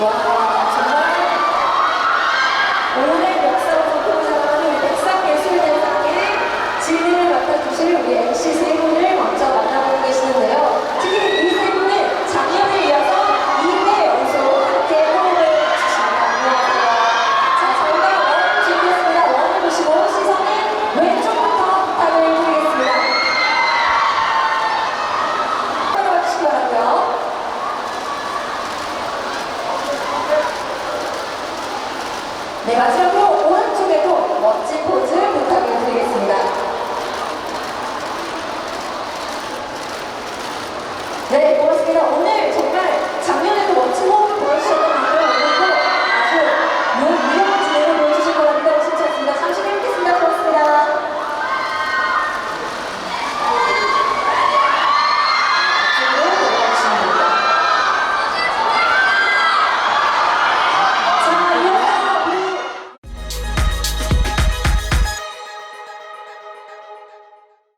Bye. 네, 마지막으로 오른쪽에도 멋진 포즈 부탁드리겠습니다. 네, 고맙습니다.